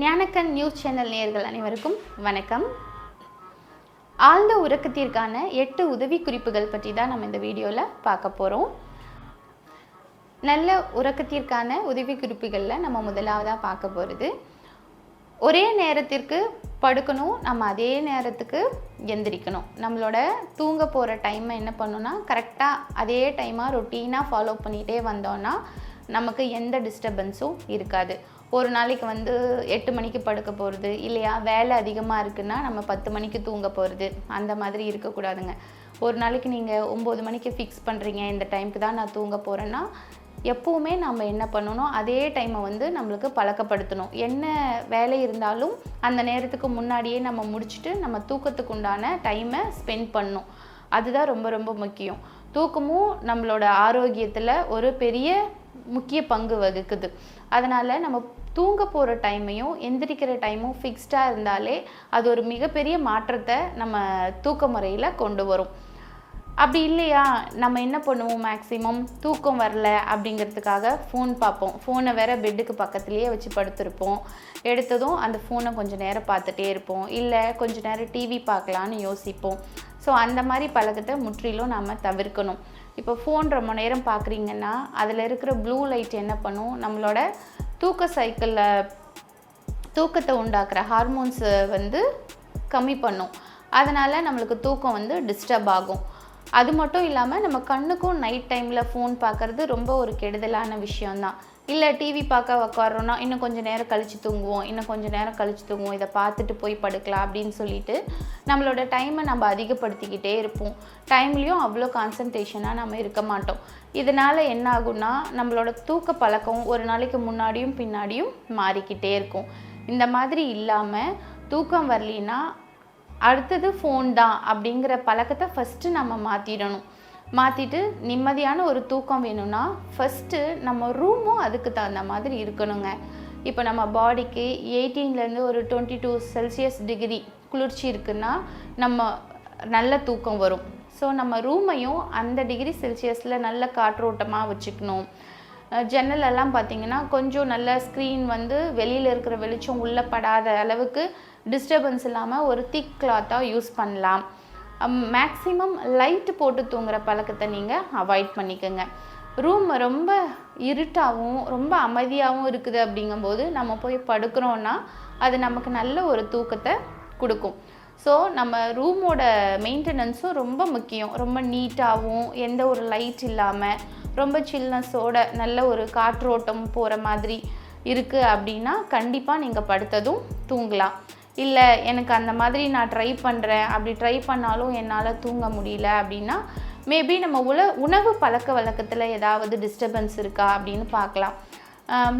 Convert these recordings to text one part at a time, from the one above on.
ஞானக்கன் news channel நேயர்கள் அனைவருக்கும் வணக்கம். ஆழ்ந்த உறக்கத்திற்கான எட்டு உதவி குறிப்புகள் பற்றி தான் நம்ம இந்த வீடியோவில் பார்க்க போகிறோம் நல்ல உறக்கத்திற்கான உதவி குறிப்புகளில் நம்ம முதலாவதாக பார்க்க போகிறது ஒரே நேரத்திற்கு படுக்கணும் நம்ம அதே நேரத்துக்கு எந்திரிக்கணும். நம்மளோட தூங்க போகிற டைமை என்ன பண்ணணும்னா கரெக்டாக அதே டைமாக ரொட்டீனாக ஃபாலோ பண்ணிகிட்டே வந்தோன்னா நமக்கு எந்த டிஸ்டர்பன்ஸும் இருக்காது. ஒரு நாளைக்கு வந்து எட்டு மணிக்கு படுக்க போகிறது இல்லையா? வேலை அதிகமாக இருக்குன்னா நம்ம பத்து மணிக்கு தூங்க போகிறது அந்த மாதிரி இருக்கக்கூடாதுங்க. ஒரு நாளைக்கு நீங்கள் ஒம்பது மணிக்கு ஃபிக்ஸ் பண்ணுறீங்க இந்த டைமுக்கு தான் நான் தூங்க போகிறேன்னா எப்போவுமே நம்ம என்ன பண்ணணும்? அதே டைமை வந்து நம்மளுக்கு பழக்கப்படுத்தணும். என்ன வேலை இருந்தாலும் அந்த நேரத்துக்கு முன்னாடியே நம்ம முடிச்சுட்டு நம்ம தூக்கத்துக்கு உண்டான டைமை ஸ்பெண்ட் பண்ணணும். அதுதான் ரொம்ப ரொம்ப முக்கியம். தூக்கமும் நம்மளோட ஆரோக்கியத்தில் ஒரு பெரிய முக்கிய பங்கு வகுக்குது. அதனால் நம்ம தூங்க போகிற டைமையும் எந்திரிக்கிற டைமும் ஃபிக்ஸ்டாக இருந்தாலே அது ஒரு மிகப்பெரிய மாற்றத்தை நம்ம தூக்க முறையில் கொண்டு வரும். அப்படி இல்லையா? நம்ம என்ன பண்ணுவோம் மேக்ஸிமம் தூக்கம் வரல அப்படிங்கிறதுக்காக ஃபோன் பார்ப்போம். ஃபோனை வேற பெட்டுக்கு பக்கத்துலேயே வச்சு படுத்திருப்போம். எடுத்ததும் அந்த ஃபோனை கொஞ்சம் நேரம் பார்த்துட்டே இருப்போம். இல்லை கொஞ்ச நேரம் டிவி பார்க்கலான்னு யோசிப்போம். ஸோ அந்த மாதிரி பழக்கத்தை முற்றிலும் நம்ம தவிர்க்கணும். இப்போ ஃபோன் ரொம்ப நேரம் பார்க்குறீங்கன்னா அதில் இருக்கிற ப்ளூ லைட் என்ன பண்ணும்? நம்மளோட தூக்க சைக்கிளில் தூக்கத்தை உண்டாக்குற ஹார்மோன்ஸை வந்து கம்மி பண்ணும். அதனால் நம்மளுக்கு தூக்கம் வந்து டிஸ்டர்ப் ஆகும். அது மட்டும் இல்லாமல் நம்ம கண்ணுக்கும் நைட் டைமில் ஃபோன் பார்க்குறது ரொம்ப ஒரு கெடுதலான விஷயம்தான். இல்லை டிவி பார்க்க உட்காரோன்னா இன்னும் கொஞ்சம் நேரம் கழித்து தூங்குவோம். இன்னும் கொஞ்சம் நேரம் கழித்து தூங்குவோம். இதை பார்த்துட்டு போய் படுக்கலாம் அப்படின்னு சொல்லிட்டு நம்மளோட டைமை நம்ம அதிகப்படுத்திக்கிட்டே இருப்போம். டைம்லேயும் அவ்வளோ கான்சன்ட்ரேஷனாக நம்ம இருக்க மாட்டோம். இதனால் என்ன ஆகும்னா நம்மளோட தூக்க பழக்கம் ஒரு நாளைக்கு முன்னாடியும் பின்னாடியும் மாறிக்கிட்டே இருக்கும். இந்த மாதிரி இல்லாமல் தூக்கம் வரலின்னா அடுத்தது ஃபோன் தான் அப்படிங்கிற பழக்கத்தை ஃபஸ்ட்டு நம்ம மாற்றிடணும் மாற்றிட்டு நிம்மதியான ஒரு தூக்கம் வேணும்னா ஃபஸ்ட்டு நம்ம ரூமும் அதுக்கு தகுந்த மாதிரி இருக்கணுங்க. இப்போ நம்ம பாடிக்கு எயிட்டீன்லேருந்து ஒரு டுவெண்ட்டி டூ செல்சியஸ் டிகிரி குளிர்ச்சி இருக்குன்னா நம்ம நல்ல தூக்கம் வரும். ஸோ நம்ம ரூமையும் அந்த டிகிரி செல்சியஸில் நல்ல காற்றோட்டமாக வச்சுக்கணும். ஜன்னலெல்லாம் பார்த்தீங்கன்னா கொஞ்சம் நல்ல ஸ்க்ரீன் வந்து வெளியில் இருக்கிற வெளிச்சம் உள்ளே படாத அளவுக்கு டிஸ்டர்பன்ஸ் இல்லாமல் ஒரு திக் கிளாத்தாக யூஸ் பண்ணலாம். மேக்ஸிமம் லைட்டு போட்டு தூங்குகிற பழக்கத்தை நீங்கள் அவாய்ட் பண்ணிக்கோங்க. ரூம் ரொம்ப இருட்டாகவும் ரொம்ப அமைதியாகவும் இருக்குது அப்படிங்கும்போது நம்ம போய் படுக்கிறோன்னா அது நமக்கு நல்ல ஒரு தூக்கத்தை கொடுக்கும். ஸோ நம்ம ரூமோட மெயின்டெனன்ஸும் ரொம்ப முக்கியம். ரொம்ப நீட்டாகவும் எந்த ஒரு லைட் இல்லாமல் ரொம்ப சில்னஸோட நல்ல ஒரு காற்றோட்டம் போகிற மாதிரி இருக்குது அப்படின்னா கண்டிப்பாக நீங்கள் படுத்ததும் தூங்கலாம். இல்லை எனக்கு அந்த மாதிரி நான் ட்ரை பண்ணுறேன் அப்படி ட்ரை பண்ணாலும் என்னால் தூங்க முடியல அப்படின்னா மேபி நம்ம உல உணவு பழக்க வழக்கத்தில் ஏதாவது டிஸ்டர்பன்ஸ் இருக்கா அப்படின்னு பார்க்கலாம்.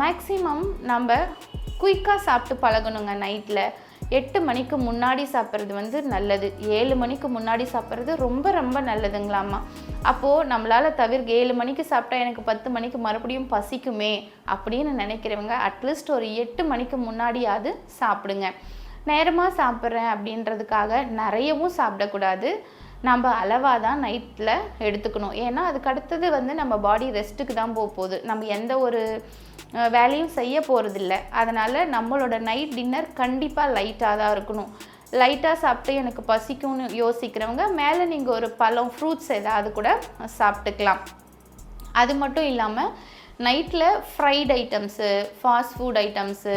மேக்ஸிமம் நம்ம குயிக்காக சாப்பிட்டு பழகணுங்க நைட்டில் எட்டு மணிக்கு முன்னாடி சாப்பிட்றது வந்து நல்லது. ஏழு மணிக்கு முன்னாடி சாப்பிட்றது ரொம்ப ரொம்ப நல்லதுங்களாம்மா. அப்போது நம்மளால் தவிர்க்க ஏழு மணிக்கு சாப்பிட்டா எனக்கு பத்து மணிக்கு மறுபடியும் பசிக்குமே அப்படின்னு நினைக்கிறவங்க அட்லீஸ்ட் ஒரு எட்டு மணிக்கு முன்னாடியாவது சாப்பிடுங்க. நேரமாக சாப்பிட்றேன் அப்படின்றதுக்காக நிறையவும் சாப்பிடக்கூடாது. நம்ம அளவாக தான் நைட்டில் எடுத்துக்கணும். ஏன்னா அதுக்கு அடுத்தது வந்து நம்ம பாடி ரெஸ்ட்டுக்கு தான் போக போகுது. நம்ம எந்த ஒரு வேலையும் செய்ய போகிறதில்ல அதனால் நம்மளோட நைட் டின்னர் கண்டிப்பாக லைட்டாக தான் இருக்கணும். லைட்டாக சாப்பிட்டு எனக்கு பசிக்கும்னு யோசிக்கிறவங்க மேலே நீங்கள் ஒரு பழம் ஃப்ரூட்ஸ் ஏதாவது கூட சாப்பிட்டுக்கலாம். அது மட்டும் இல்லாமல் நைட்டில் fried items fast food items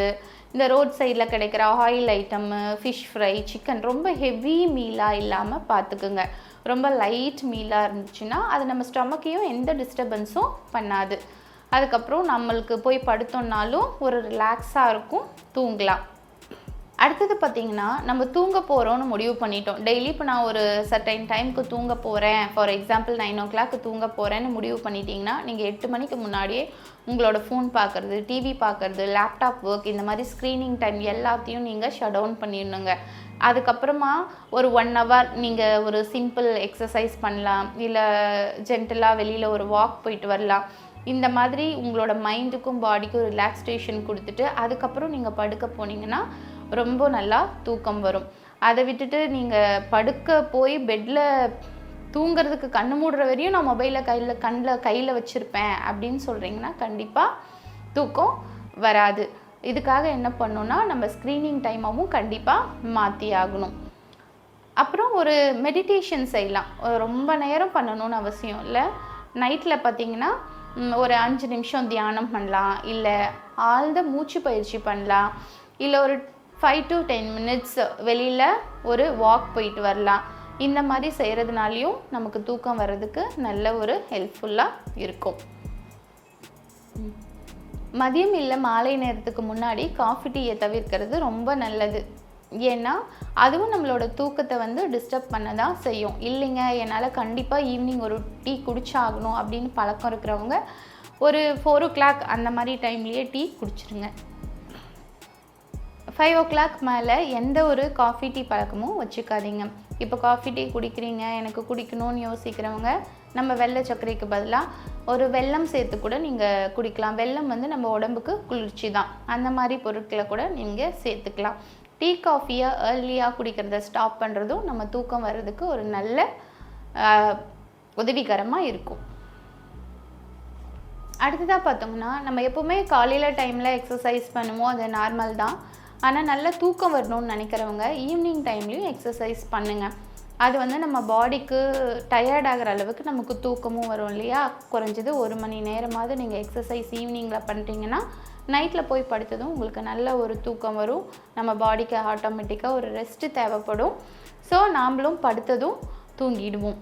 இந்த ரோட் சைடில் கிடைக்கிற oil item fish fry chicken ரொம்ப ஹெவி மீலாக இல்லாமல் பார்த்துக்குங்க ரொம்ப லைட் மீலாக இருந்துச்சுன்னா அது நம்ம ஸ்டொமக்கையும் எந்த டிஸ்டர்பன்ஸும் பண்ணாது. அதுக்கப்புறம் நம்மளுக்கு போய் படுத்தோம்னாலும் ஒரு ரிலாக்ஸாக இருக்கும் தூங்கலாம். அடுத்தது பார்த்திங்கன்னா நம்ம தூங்க போகிறோன்னு முடிவு பண்ணிட்டோம். டெய்லி இப்போ நான் ஒரு சர்டைன் டைமுக்கு தூங்க போகிறேன் for example nine o'clock தூங்க போகிறேன்னு முடிவு பண்ணிட்டீங்கன்னா நீங்கள் எட்டு மணிக்கு முன்னாடியே உங்களோட ஃபோன் பார்க்குறது டிவி பார்க்குறது லேப்டாப் ஒர்க் இந்த மாதிரி ஸ்க்ரீனிங் டைம் எல்லாத்தையும் நீங்கள் ஷட் டவுன் பண்ணிடணுங்க. அதுக்கப்புறமா ஒரு ஒன் ஹவர் நீங்கள் ஒரு சிம்பிள் எக்ஸசைஸ் பண்ணலாம். இல்லை ஜென்டலாக வெளியில் ஒரு வாக் போயிட்டு வரலாம். இந்த மாதிரி உங்களோட மைண்டுக்கும் பாடிக்கும் ரிலாக்ஸேஷன் கொடுத்துட்டு அதுக்கப்புறம் நீங்கள் படுக்க போனீங்கன்னா ரொம்ப நல்லா தூக்கம் வரும். அதை விட்டுட்டு நீங்கள் படுக்க போய் பெட்டில் தூங்குறதுக்கு கண்ணு மூடுற வரையும் நான் மொபைலை கையில் கண்ணில் கையில் வச்சுருப்பேன் அப்படின்னு சொல்கிறீங்கன்னா கண்டிப்பாக தூக்கம் வராது. இதுக்காக என்ன பண்ணணும்னா நம்ம ஸ்க்ரீனிங் டைமாகவும் கண்டிப்பாக மாற்றி ஆகணும். அப்புறம் ஒரு மெடிடேஷன் செய்யலாம். ரொம்ப நேரம் பண்ணணும்னு அவசியம் இல்லை. நைட்டில் பார்த்தீங்கன்னா ஒரு அஞ்சு நிமிஷம் தியானம் பண்ணலாம். இல்லை ஆழ்ந்த மூச்சு பயிற்சி பண்ணலாம். இல்லை ஒரு ஃபைவ் டு டென் மினிட்ஸ் வெளியில் ஒரு வாக் போயிட்டு வரலாம். இந்த மாதிரி செய்கிறதுனாலையும் நமக்கு தூக்கம் வர்றதுக்கு நல்ல ஒரு ஹெல்ப்ஃபுல்லாக இருக்கும். மதியம் இல்லை மாலை நேரத்துக்கு முன்னாடி காஃபி டீயை தவிர்க்கிறது ரொம்ப நல்லது. ஏன்னா அதுவும் நம்மளோட தூக்கத்தை வந்து டிஸ்டர்ப் பண்ண தான் செய்யும். இல்லைங்க என்னால் கண்டிப்பாக ஈவினிங் ஒரு டீ குடிச்சாகணும் அப்படின்னு பழக்கம் இருக்கிறவங்க ஒரு ஃபோர் ஓ கிளாக் அந்த மாதிரி டைம்லேயே டீ குடிச்சிருங்க. ஃபைவ் ஓ கிளாக் மேலே எந்த ஒரு காஃபி டீ பழக்கமும் வச்சுக்காதீங்க. இப்போ காஃபி டீ குடிக்கிறீங்க எனக்கு குடிக்கணும்னு யோசிக்கிறவங்க நம்ம வெள்ளை சர்க்கரைக்கு பதிலாக ஒரு வெல்லம் சேர்த்து கூட நீங்கள் குடிக்கலாம். வெல்லம் வந்து நம்ம உடம்புக்கு குளிர்ச்சி தான் அந்த மாதிரி பொருட்களை கூட நீங்கள் சேர்த்துக்கலாம். டீ காஃபியை ஏர்லியாக குடிக்கிறத ஸ்டாப் பண்ணுறதும் நம்ம தூக்கம் வர்றதுக்கு ஒரு நல்ல உதவிகரமாக இருக்கும். அடுத்ததாக பார்த்தோம்னா நம்ம எப்போவுமே காலையில் டைமில் எக்ஸசைஸ் பண்ணுவோம். அது நார்மல் தான். ஆனால் நல்ல தூக்கம் வரணும்னு நினைக்கிறவங்க ஈவினிங் டைம்லேயும் எக்ஸசைஸ் பண்ணுங்கள் அது வந்து நம்ம பாடிக்கு டயர்ட் ஆகிற அளவுக்கு நமக்கு தூக்கமும் வரும் இல்லையா? குறைஞ்சது ஒரு மணி நேரமாவது நீங்கள் எக்ஸசைஸ் ஈவினிங்கில் பண்ணிட்டீங்கன்னா நைட்டில் போய் படுத்ததும் உங்களுக்கு நல்ல ஒரு தூக்கம் வரும். நம்ம பாடிக்கு ஆட்டோமேட்டிக்காக ஒரு ரெஸ்ட்டு தேவைப்படும். ஸோ நாம்ளும் படுத்ததும் தூங்கிடுவோம்.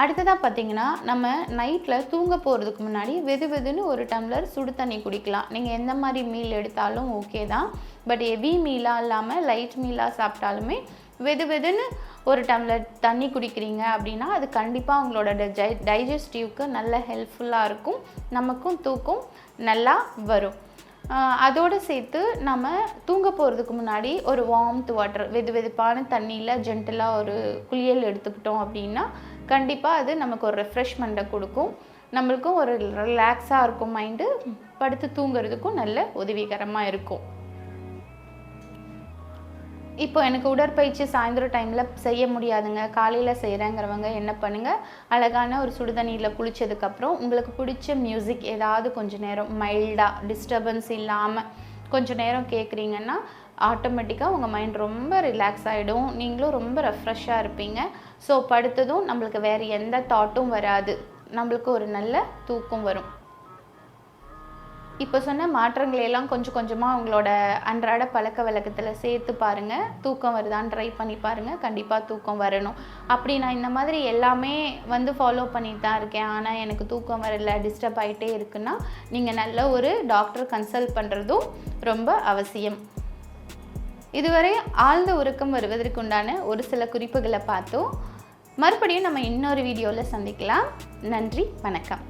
அடுத்ததாக பார்த்தீங்கன்னா நம்ம நைட்டில் தூங்க போகிறதுக்கு முன்னாடி வெது வெதுன்னு ஒரு டம்ளர் சுடு தண்ணி குடிக்கலாம். நீங்கள் எந்த மாதிரி மீல் எடுத்தாலும் ஓகே தான். பட் ஹெவி மீலாக இல்லாமல் லைட் மீலாக சாப்பிட்டாலுமே வெது வெதுன்னு ஒரு டம்ளர் தண்ணி குடிக்கிறீங்க அப்படின்னா அது கண்டிப்பாக உங்களோட டை டைஜஸ்டிவ்க்கு நல்ல ஹெல்ப்ஃபுல்லாக இருக்கும். நமக்கும் தூக்கம் நல்லா வரும். அதோடு சேர்த்து நம்ம தூங்க போகிறதுக்கு முன்னாடி ஒரு வார்ம்த் வாட்டர் வெது வெதுப்பான தண்ணியில் ஜென்டலாக ஒரு குளியல் எடுத்துக்கிட்டோம் அப்படின்னா கண்டிப்பாக அது நமக்கு ஒரு ரெஃப்ரெஷ்மெண்ட்டை கொடுக்கும். நம்மளுக்கும் ஒரு ரிலாக்ஸாக இருக்கும் மைண்டு படுத்து தூங்குறதுக்கும் நல்ல உதவிகரமாக இருக்கும். இப்போ எனக்கு உடற்பயிற்சி சாயந்தரம் டைமில் செய்ய முடியாதுங்க. காலையில் செய்கிறேங்கிறவங்க என்ன பண்ணுங்கள் அழகான ஒரு சுடுதண்ணியில் குளித்ததுக்கப்புறம் உங்களுக்கு பிடிச்ச மியூசிக் ஏதாவது கொஞ்சம் நேரம் மைல்டாக டிஸ்டர்பன்ஸ் இல்லாமல் கொஞ்சம் நேரம் கேட்குறீங்கன்னா ஆட்டோமேட்டிக்காக உங்கள் மைண்ட் ரொம்ப ரிலாக்ஸ் ஆகிடும் நீங்களும் ரொம்ப ரெஃப்ரெஷ்ஷாக இருப்பீங்க. ஸோ படுத்ததும் நம்மளுக்கு வேறு எந்த தாட்டும் வராது. நம்மளுக்கு ஒரு நல்ல தூக்கம் வரும். இப்போ சொன்ன மாற்றங்களை எல்லாம் கொஞ்சம் கொஞ்சமாக உங்களோட அன்றாட பழக்க வழக்கத்தில் சேர்த்து பாருங்கள் தூக்கம் வருதான்னு ட்ரை பண்ணி பாருங்கள் கண்டிப்பாக தூக்கம் வரணும். அப்படி நான் இந்த மாதிரி எல்லாமே வந்து ஃபாலோ பண்ணிட்டு தான் இருக்கேன். ஆனால் எனக்கு தூக்கம் வரல டிஸ்டர்ப் ஆகிட்டே இருக்குன்னா நீங்கள் நல்ல ஒரு டாக்டர் கன்சல்ட் பண்ணுறதும் ரொம்ப அவசியம். இதுவரை ஆழ்ந்த உறக்கம் வருவதற்குண்டான ஒரு சில குறிப்புகளை பார்த்தோம். மறுபடியும் நம்ம இன்னொரு வீடியோவில் சந்திக்கலாம். நன்றி வணக்கம்.